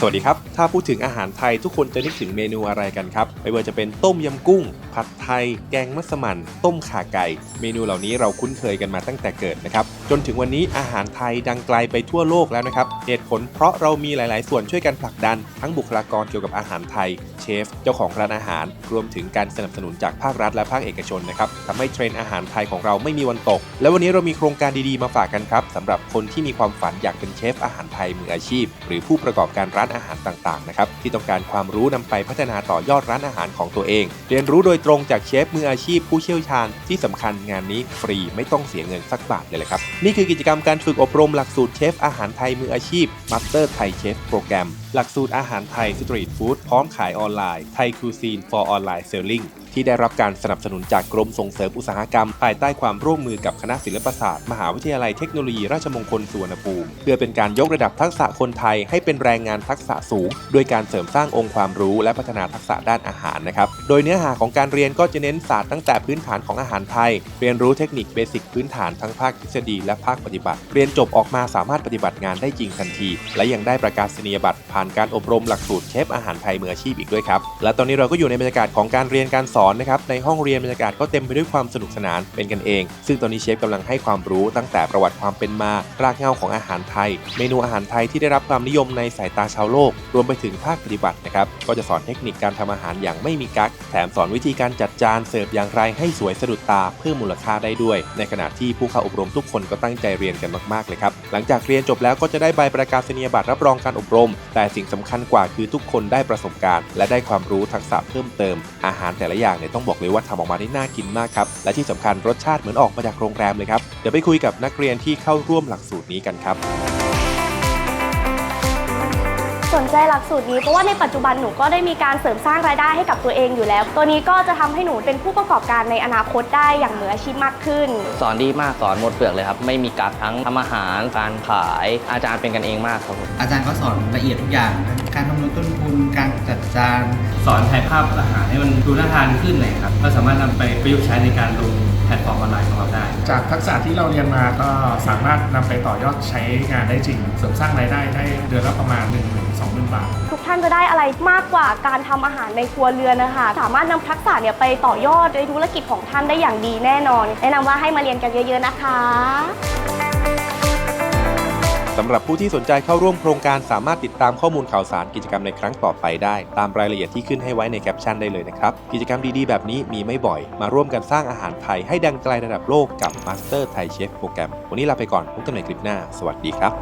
สวัสดีครับ ถ้าพูดถึงอาหารไทยทุกคนจะนึกถึงเมนูอะไรกันครับ ไม่ว่าจะเป็นต้มยำกุ้ง ผัดไทย แกงมัสมั่น ต้มข่าไก่ เมนูเหล่านี้เราคุ้นเคยกันมาตั้งแต่เกิดนะครับ จนถึงวันนี้อาหารไทยดังไกลไปทั่วโลกแล้วนะครับ เหตุผลเพราะเรามีหลาย ๆ ส่วนช่วยกันผลักดัน ทั้งบุคลากรเกี่ยวกับอาหารไทย เชฟ เจ้าของร้านอาหาร รวมถึงการสนับสนุนจากภาครัฐและภาคเอกชนนะครับทำให้เทรนด์อาหารไทยของเราไม่มีวันตก และวันนี้เรามีโครงการดี ๆ มาฝากกันครับสำหรับคนที่มีความฝันอยากเป็นเชฟอาหารไทยมืออาชีพ หรือผู้ประกอบการร้านานอาหารต่างๆนะครับที่ต้องการความรู้นำไปพัฒนาต่อยอดร้านอาหารของตัวเอง เรียนรู้โดยตรงจากเชฟมืออาชีพผู้เชี่ยวชาญ ที่สำคัญงานนี้ฟรีไม่ต้องเสียเงินสักบาทเลยแหละครับนี่คือกิจกรรมการฝึกอบรมหลักสูตรเชฟอาหารไทยมืออาชีพ Master Thai Chef Program หลักสูตรอาหารไทยสตรีทฟู้ดพร้อมขายออนไลน์ไทยคูซีน for online selling ที่ได้รับการสนับสนุนจากกรมส่งเสริมอุตสาหกรรม ภายใต้ความร่วมมือกับคณะศิลปศาสตร์ มหาวิทยาลัยเทคโนโลยีราชมงคลสุวรรณภูมิเพื่อเป็นการยกระดับทักษะคนไทยให้เป็นแรงงานทักษะสูง โดยการเสริมสร้างองค์ความรู้และพัฒนาทักษะด้านอาหารนะครับโดยเนื้อหาของการเรียนก็จะเน้นศาสตร์ตั้งแต่พื้นฐานของอาหารไทย เรียนรู้เทคนิคเบสิกพื้นฐานทั้งภาคทฤษฎีและภาคปฏิบัติ เรียนจบออกมาสามารถปฏิบัติงานได้จริงทันที และยังได้ประกาศนียบัตรผ่านการอบรมหลักสูตรเชฟอาหารไทยมืออาชีพอีกด้วยครับและตอนนี้เราก็อยู่ในบรรยากาศของการเรียนการสอนนะครับในห้องเรียนบรรยากาศก็เต็มไปด้วยความสนุกสนานเป็นกันเอง ซึ่งตอนนี้เชฟกำลังให้ความรู้ตั้งแต่ประวัติความเป็นมา รากเหง้าของอาหารไทย เมนูอาหารไทยที่ได้รับความนิยมในสายตาชาวโลก รวมไปถึงภาคปฏิบัตินะครับก็จะสอนเทคนิคการทำอาหารอย่างไม่มีกั๊กแถมสอนวิธีการจัดจานเสิร์ฟอย่างไรให้สวยสะดุดตาเพิ่มมูลค่าได้ด้วย ในขณะที่ผู้เข้าอบรมทุกคนก็ตั้งใจเรียนกันมากๆเลยครับหลังจากเรียนจบแล้วก็จะได้ใบประกาศนียบัตรรับรองการอบรม แต่สิ่งสำคัญกว่าคือทุกคนได้ประสบการณ์ และได้ความรู้ทักษะเพิ่มเติมอาหารแต่ละอย่างเนี่ยต้องบอกเลยว่าทำออกมาได้น่ากินมากครับและที่สำคัญรสชาติเหมือนออกมาจากโรงแรมเลยครับเดี๋ยวไปคุยกับนักเรียนที่เข้าร่วมหลักสูตรนี้กันครับ สนใจหลักสูตรนี้เพราะว่าในปัจจุบันหนูก็ได้มีการเสริมสร้างรายได้ให้กับตัวเองอยู่แล้ว ตัวนี้ก็จะทำให้หนูเป็นผู้ประกอบการในอนาคตได้อย่างมืออาชีพมากขึ้น สอนดีมากสอนหมดเปลือกเลยครับ ไม่มีกักทั้งทำอาหารการขาย อาจารย์เป็นกันเองมากครับผมอาจารย์ก็สอนละเอียดทุกอย่างทั้งการคำนวณต้นทุนการจัดจานสอนถ่ายภาพอาหารให้มันดูน่าทานขึ้นเลยครับก็สามารถนำไปประยุกต์ใช้ในการลง แพลตฟอร์มออนไลน์ของเราได้ จากทักษะที่เราเรียนมาก็สามารถนำไปต่อยอดใช้งานได้จริง เสริมสร้างรายได้ได้เดือนละประมาณ 1 2 0 0 0 0 บาท ทุกท่านจะได้อะไรมากกว่าการทำอาหารในครัวเรือนนะคะ สามารถนำทักษะเนี่ยไปต่อยอดในธุรกิจของท่านได้อย่างดีแน่นอน แนะนำว่าให้มาเรียนกันเยอะ ๆ นะคะ สำหรับผู้ที่สนใจเข้าร่วมโครงการสามารถติดตามข้อมูลข่าวสารกิจกรรมในครั้งต่อไปได้ ตามรายละเอียดที่ขึ้นให้ไว้ในแคปชั่นได้เลยนะครับ กิจกรรมดีๆ แบบนี้มีไม่บ่อย มาร่วมกันสร้างอาหารไทยให้ดังไกลระดับโลกกับ Master Thai Chef โปรแกรม วันนี้ลาไปก่อนพบกันในคลิปหน้า สวัสดีครับ